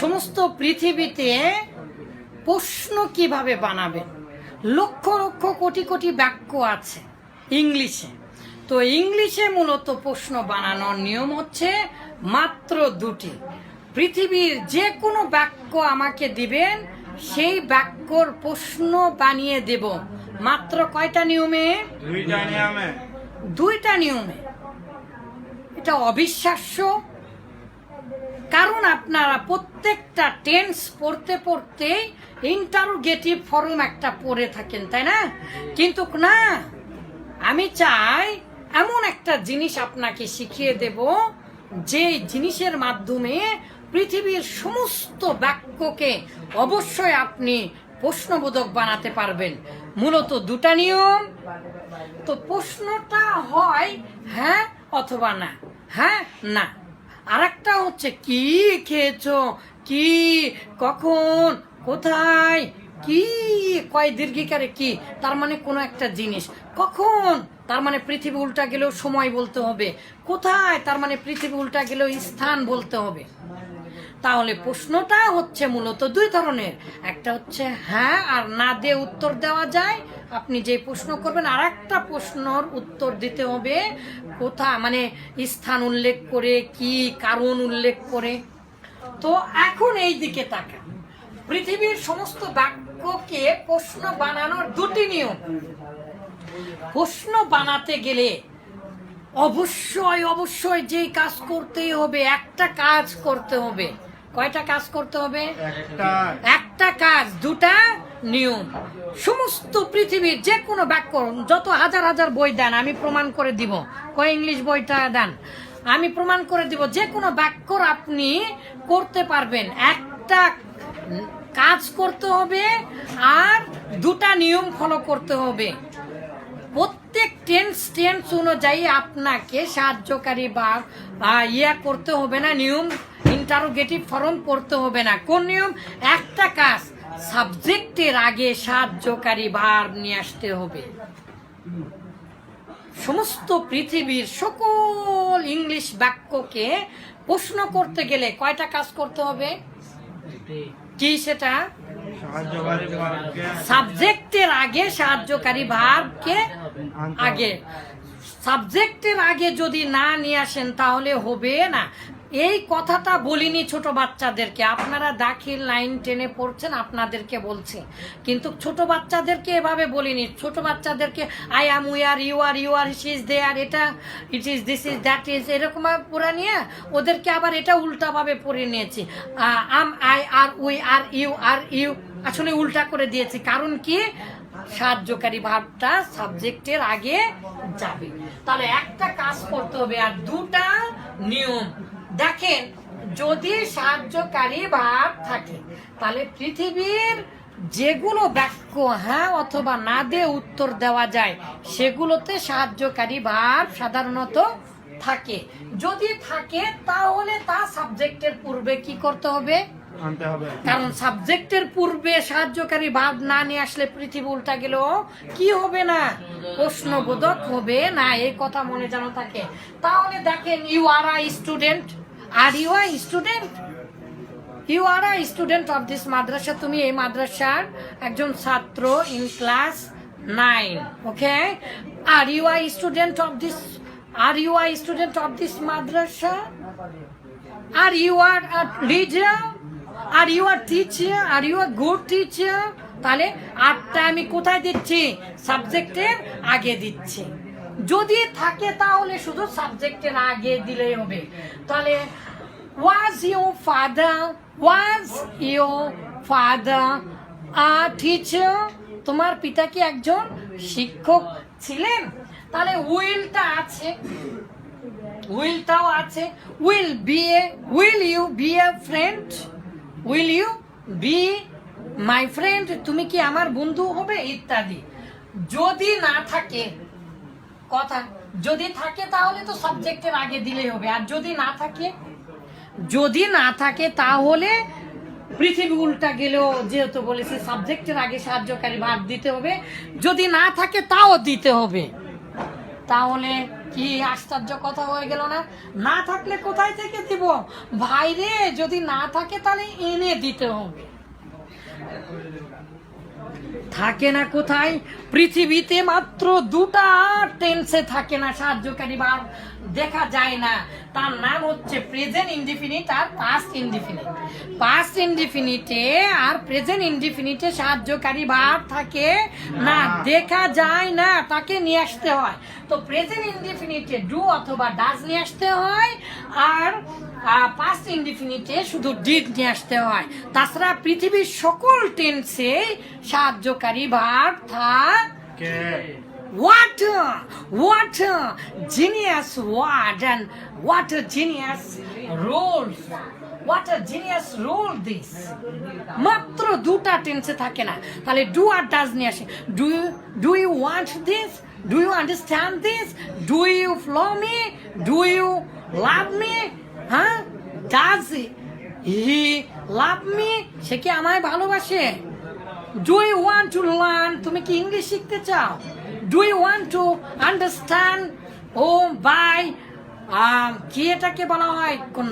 সমস্ত পৃথিবীতে প্রশ্ন কীভাবে বানাবেন? লক্ষ লক্ষ কোটি কোটি বাক্য আছে ইংলিশে। তো ইংলিশে মূলত প্রশ্ন বানানোর নিয়ম হচ্ছে মাত্র দুটি। পৃথিবীর যে কোনো বাক্য আমাকে দিবেন সেই বাক্যর প্রশ্ন বানিয়ে দেব। মাত্র কয়টা নিয়মে? দুইটা নিয়মে। দুইটা নিয়মে। এটা অবিশ্বাস্য। কারণ আপনারা প্রত্যেকটা টেন্স পড়তে পড়তে ইন্টারোগেটিভ ফর্ম একটা পড়ে থাকেন, তাই না? কিন্তু না, আমি চাই এমন একটা জিনিস আপনাকে শিখিয়ে দেব, যে জিনিসের মাধ্যমে পৃথিবীর সমস্ত বাক্যকে অবশ্যই আপনি প্রশ্নবোধক বানাতে পারবেন। মূলত দুটা নিয়ম। তো প্রশ্নটা হয় হ্যাঁ অথবা না। হ্যাঁ না। আর একটা হচ্ছে, কি খেয়েছো? কি? কখন? কোথায়? কি? কয় দীর্ঘিকারে কি? তার মানে কোনো একটা জিনিস। কখন? তার মানে পৃথিবী উল্টা গেলেও সময় বলতে হবে। কোথায়? তার মানে পৃথিবী উল্টা গেলেও স্থান বলতে হবে। তাহলে প্রশ্নটা হচ্ছে মূলত দুই ধরনের। একটা হচ্ছে হ্যাঁ আর না দিয়ে উত্তর দেওয়া যায় আপনি যে প্রশ্ন করবেন আর একটা প্রশ্নর উত্তর দিতে হবে, কোথা মানে স্থান উল্লেখ করে, কি কারণ উল্লেখ করে। তো এখন এই দিকে তাকান। পৃথিবীর সমস্ত বাক্যকে প্রশ্ন বানানোর দুটি নিয়ম। প্রশ্ন বানাতে গেলে অবশ্যই অবশ্যই যেই কাজ করতেই হবে, একটা কাজ করতে হবে। কয়টা কাজ করতে হবে? একটা। কাজ দুটা নিয়ম। সমস্ত পৃথিবীর যে কোনো বাক্য যত হাজার হাজার বই দেন আমি প্রমাণ করে দিব। কয় ইংলিশ বইটা দেন? আমি প্রমাণ করে দিব যে কোনো বাক্যর আপনি করতে পারবেন। একটা কাজ করতে হবে আর দুটা নিয়ম ফলো করতে হবে। প্রত্যেক টেন্স টেন্স অনুযায়ী আপনাকে সাহায্যকারী বা ইয়া করতে হবে না নিয়ম ইন্টারোগেটিভ ফর্ম পড়তে হবে না। কোন নিয়ম? একটা কাজ সাবজেক্টের আগে সাহায্যকারী ভার্ব নিয়ে আসতে হবে। সমস্ত পৃথিবীর সকল ইংলিশ বাক্যকে প্রশ্ন করতে গেলে কয়টা কাজ করতে হবে? কি সেটা? সাবজেক্টের আগে সাহায্যকারী আনতে আগে। সাবজেক্টের আগে যদি না নিয়ে আসেন তাহলে হবে না। এই কথাটা বলিনি ছোট বাচ্চাদেরকে। আপনারা দাখিল লাইন টেনে পড়ছেন, আপনাদেরকে বলছি। কিন্তু ছোট বাচ্চাদেরকে এভাবে বলিনি। ছোট বাচ্চাদেরকে I am we are you are you are is they are এটা it is this is that is এরকম পড়া নিয়ে ওদেরকে আবার এটা উল্টাভাবে পড়ে নিয়েছি। Am I are we are you are you আসলে উল্টা করে দিয়েছি। কারণ কি? সাহায্যকারী ভাবটা সাবজেক্টের আগে যাবে। তাহলে একটা কাজ করতে হবে আর দুটা নিয়ম। দেখেন, যদি সাহায্যকারী ভাব থাকে, তাহলে পৃথিবীর যেগুলো বাক্য হ্যাঁ অথবা না দিয়ে উত্তর দেওয়া যায়, সেগুলোতে সাহায্যকারী ভাব সাধারণত থাকে। যদি থাকে, তাহলে তা সাবজেক্টের পূর্বে কি করতে হবে? কারণ সাবজেক্টের পূর্বে সাহায্যকারী ভাব না নিয়ে আসলে পৃথিবী উল্টা গেলেও কি হবে না? প্রশ্নবোধক হবে না, এই কথা মনে যেন থাকে। তাহলে দেখেন you are I student are you I student you are I student of this madrasa. তুমি এই মাদ্রাসার একজন ছাত্র in class nine okay are you I student of this are you I student of this madrasa? Are you are leader are you are teacher are you are good teacher তাহলে আটটা আমি কোথায় দিচ্ছি? সাবজেক্টের আগে দিচ্ছি। যদি থাকে তাহলে শুধু সাবজেক্টের আগে দিলেই হবে। তাহলে was you father was you father a teacher তোমার পিতা কি একজন শিক্ষক ছিলেন? তাহলে উইলটা আছে। উইলটাও আছে। Will be a will you be a friend will you be my friend তুমি কি আমার বন্ধু হবে? ইত্যাদি। যদি না থাকে, কথা, যদি থাকে তাহলে তো সাবজেক্টের আগে দিলেই হবে। আর যদি না থাকে, যদি না থাকে তাহলে পৃথিবী উল্টা গেলেও যেহেতু বলেছে সাবজেক্টের আগে সাহায্যকারী ভাব দিতে হবে। যদি না থাকে তাও দিতে হবে। তাহলে কি আশ্চর্য কথা হয়ে গেল না? না থাকলে কোথায় থেকে দিব? ভাইরে, যদি না থাকে তাহলে এনে দিতে হবে। থাকে না কোথায়? পৃথিবীতে মাত্র দুটা টেন্সে থাকে না সাহায্যকারী বা দেখা যায় না। তার নাম হচ্ছে প্রেজেন্ট ইনডিফিনিট আর পাস্ট ইনডিফিনিট পাস্ট ইনডিফিনিটে আর প্রেজেন্ট ইনডিফিনিটে সাহায্যকারী ভাব থাকে না। দেখা যায় না তাকে নিয়ে আসতে হয়। তো প্রেজেন্ট ইনডিফিনিটে ডু অথবা ডাজ নিয়ে আসতে হয়। আর পাস্ট ইনডিফিনিটে শুধু ডিড নিয়ে আসতে হয়। তাছাড়া পৃথিবীর সকল টেন্সে সাহায্যকারী ভাব থাক what a genius word and a genius role. What a genius role this. মাত্র দুটা টেন্সে থাকে না। তাহলে ডু আর ডাজ নিয়ে আসে। Do do you want this do you understand this do you follow me do you love me হ্যাঁ? Does he, love me? সে কি আমায় ভালোবাসে? Do you want to learn তুমি কি ইংলিশ শিখতে চাও? Do you want to understand ও বাই কি এটাকে বলা হয়? কোন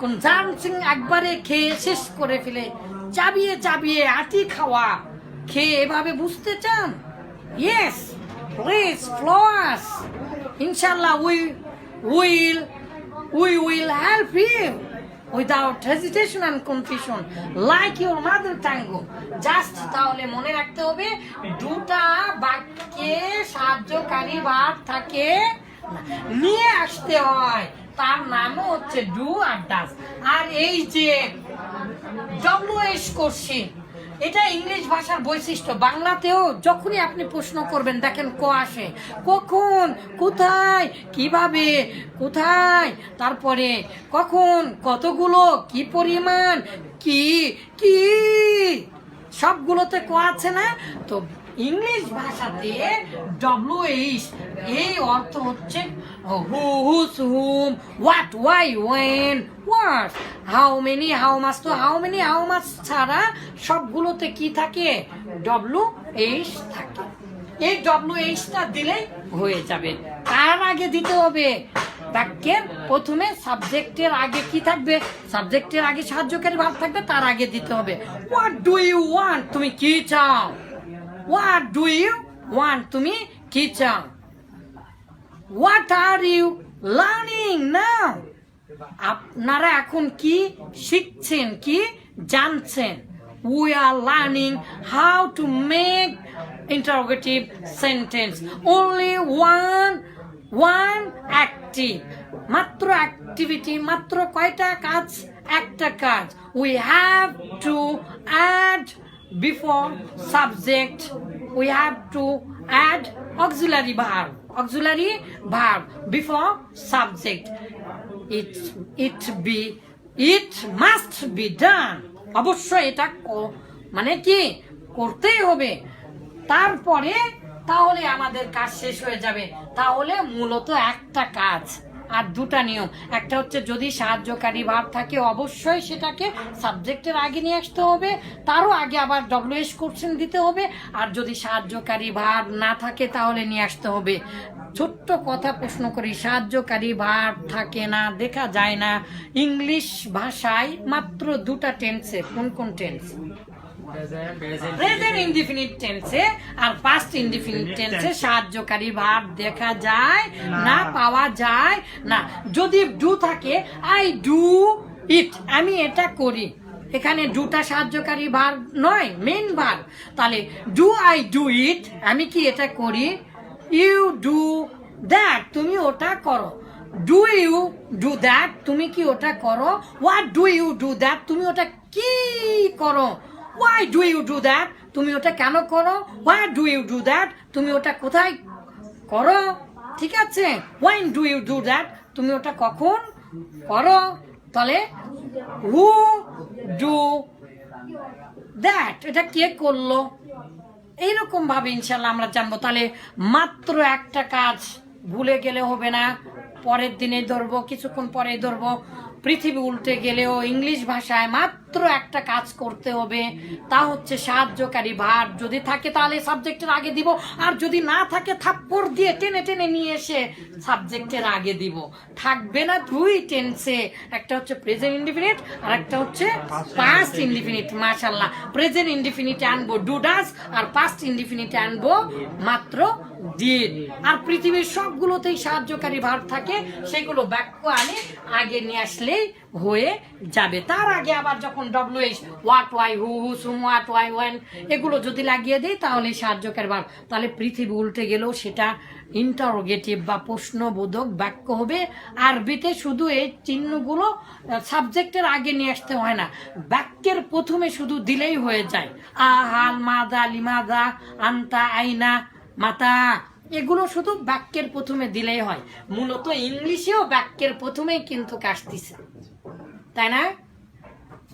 কোন সিং একবারে খেয়ে শেষ করে ফেলে চাবিয়ে চাবিয়ে আটি খাওয়া। খেয়ে এভাবে বুঝতে চান? ইয়েস প্লিজ ফ্লোয়াস ইনশাল্লাহ we will we will help you without hesitation and confusion like your mother tango just তাহলে মনে রাখতে হবে দুটা বাক্যে সাহায্যকারী ভাব থাকে নিয়ে আসতে হয় তার নামও হচ্ছে ডু আর ডাস আর এই যে ডব্লিউএস কোশ্চিন এটা ইংলিশ ভাষার বৈশিষ্ট্য। বাংলাতেও যখনই আপনি প্রশ্ন করবেন, দেখেন ক আসে। কখন, কোথায়, কীভাবে, কোথায়, তারপরে কখন, কতগুলো, কি পরিমাণ, কি কি? সবগুলোতে ক আছে না? তো ইংলিশ ভাষাতে ডব্লিউ এইচ এই অর্থ হচ্ছে who, whose, whom, what, why, when, what. How many, how much তো হাউ মেনি, হাউ মাস ছাড়া সবগুলোতে কি থাকে? ডব্লিউ এইচ থাকে। এই ডব্লিউ এইচটা দিলেই হয়ে যাবে। তার আগে দিতে হবে। বাক্যের প্রথমে সাবজেক্টের আগে কি থাকবে? সাবজেক্টের আগে সাহায্যকারী ভাব থাকবে? তার আগে দিতে হবে। হোয়াট ডু ইউ ওয়ান্ট তুমি কি চাও? হোয়াট ডু ইউ ওয়ান্ট তুমি কি চাও? What are you learning now আপনারা এখন কি শিখছেন? কি জানছেন? We are learning how to make interrogative sentence only one one active মাত্র অ্যাক্টিভিটি মাত্র কয়টা কাজ? একটা কাজ। We have to add before subject we have to add auxiliary verb auxiliary verb before subject it it be it must be done অবশ্যই এটা মানে কি? করতেই হবে। তারপরে তাহলে আমাদের কাজ শেষ হয়ে যাবে। তাহলে মূলত একটা কাজ আর দুটা নিয়ম। একটা হচ্ছে যদি সাহায্যকারী ভাব থাকে, অবশ্যই সেটাকে সাবজেক্টের আগে নিয়ে আসতে হবে, তারও আগে আবার ডব্লিউএস কোশ্চেন দিতে হবে, আর যদি সাহায্যকারী ভাব না থাকে তাহলে নিয়ে আসতে হবে। ছোট্ট কথা প্রশ্ন করি, সাহায্যকারী ভাব থাকে না, দেখা যায় না। ইংলিশ ভাষায় মাত্র দুটা টেন্সে কোন কোন টেন্স প্রেজেন্ট ইনডিফিনিট টেন্সে আর পাস্ট ইনডিফিনিট টেন্সে সাহায্যকারী ভাব দেখা যায় না পাওয়া যায় না। যদি ডু থাকে আই ডু ইট আমি এটা করি। এখানে দুটা সাহায্যকারী ভার নয় মেন ভার। তাহলে ডু আই ডু ইট আমি কি এটা করি? ইউ ডু দ্যাট তুমি ওটা করো। ডু ইউ ডু দ্যাট তুমি কি ওটা করো? What do you do that তুমি ওটা কি করো? Why do you do that তুমি ওটা কেন করো? Why do you do that তুমি ওটা কোথায় করো? ঠিক আছে? When do you do that তুমি ওটা কখন করো? তাহলে হু ডু দ্যাট এটা কে করল? এইরকম ভাবে ইনশাল্লাহ আমরা জানব। তাহলে, মাত্র একটা কাজ ভুলে গেলে হবে না। পরের দিনে ধরবো, কিছুক্ষণ পরে ধরবো। পৃথিবী উল্টে গেলেও ইংলিশ ভাষায় মাত্র মাত্র একটা কাজ করতে হবে, তা হচ্ছে সাহায্যকারী ভার। যদি থাকে তাহলে সাবজেক্টের আগে দিব, আর যদি না থাকে থাপ্পড় দিয়ে টেনে টেনে নিয়ে এসে সাবজেক্টের আগে দিব। থাকবে না দুই টেন্সে একটা হচ্ছে প্রেজেন্ট ইন্ডিফিনিট আর একটা হচ্ছে পাস্ট ইন্ডিফিনিট মাশাল্লাহ প্রেজেন্ট ইন্ডিফিনিট আনব ডুডাস আর পাস্ট ইন্ডিফিনিট আনব মাত্র ডিড আর পৃথিবীর সবগুলোতেই সাহায্যকারী ভার থাকে, সেগুলো বাক্য আনে আগে নিয়ে আসলেই হয়ে যাবে। তার আগে আবার যখন W H what why who who sum what why one এগুলো যদি লাগিয়ে দেয় তাহলে সাহায্যকারী ভার তাহলে পৃথিবী উল্টে গেলেও সেটা ইন্টারোগেটিভ বা প্রশ্নবোধক বাক্য হবে। আরবিতে শুধু এই চিহ্নগুলো সাবজেক্টের আগে নিয়ে আসতে হয় না। বাক্যের প্রথমে শুধু দিলেই হয়ে যায়। আহাল মাদা লিমাদা আন্তা, আইনা, মাতা, এগুলো শুধু বাক্যের প্রথমে দিলেই হয়। মূলত ইংলিশেও বাক্যের প্রথমেই কিন্তু কাশতিছে তাই না?